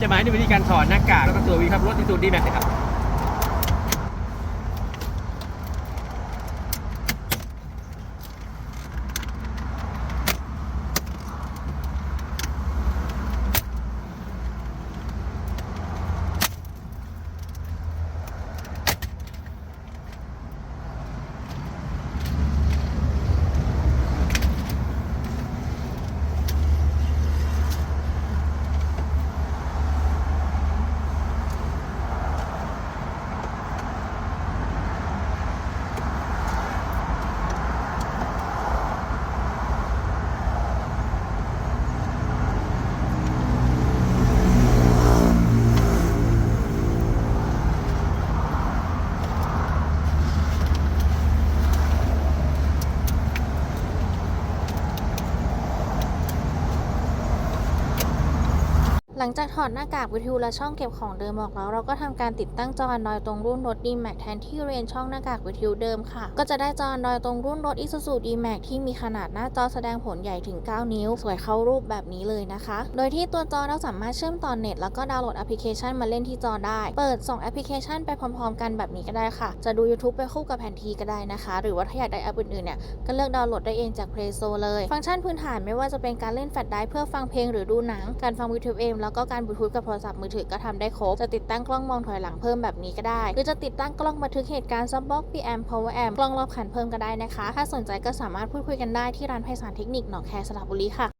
จะมาให้ดูวิธีการถอดหน้ากากแล้วก็ตัววีครับรถที่ตูดดีแม็กนะครับ หลังจากถอดหน้ากากวิทยุและช่องเก็บของเดิมออกแล้ว เราก็ทำการติดตั้งจอ Android ตรงรุ่นรถ D-Max แทนที่เรียนช่องหน้ากากวิทยุเดิมค่ะ ก็จะได้จอ Android ตรงรุ่นรถ Isuzu D-Max ที่มีขนาดหน้าจอแสดงผลใหญ่ถึง 9 นิ้ว สวยเข้ารูปแบบนี้เลยนะคะ โดยที่ตัวจอเราสามารถเชื่อมต่อเน็ตแล้วก็ดาวน์โหลดแอปพลิเคชันมาเล่นที่จอได้ เปิด 2 แอปพลิเคชันไปพร้อม ๆ กันแบบนี้ก็ได้ค่ะ จะดู YouTube ไปคู่กับแผนที่ก็ได้นะคะ หรือว่าถ้าอยากได้แอปอื่นๆเนี่ยก็เลือกดาวน์โหลดได้เองจาก Play Store เลย ฟังก์ชันพื้นฐานไม่ว่าจะเป็นการเล่นแฟลชไดร์เพื่อฟังเพลงหรือดูหนัง การฟังวิทยุเอมแล้วก็การบลูทูธกับโทรศัพท์มือถือก็ทำได้ครบ จะติดตั้งกล้องมองถอยหลังเพิ่มแบบนี้ก็ได้ หรือจะติดตั้งกล้องบันทึกเหตุการณ์ซัมบ็อกพีแอมพาวเวอร์แอมกล้องรอบคันเพิ่มก็ได้นะคะ ถ้าสนใจก็สามารถพูดคุยกันได้ที่ร้านไพศาลเทคนิคหนองแคสระบุรีค่ะ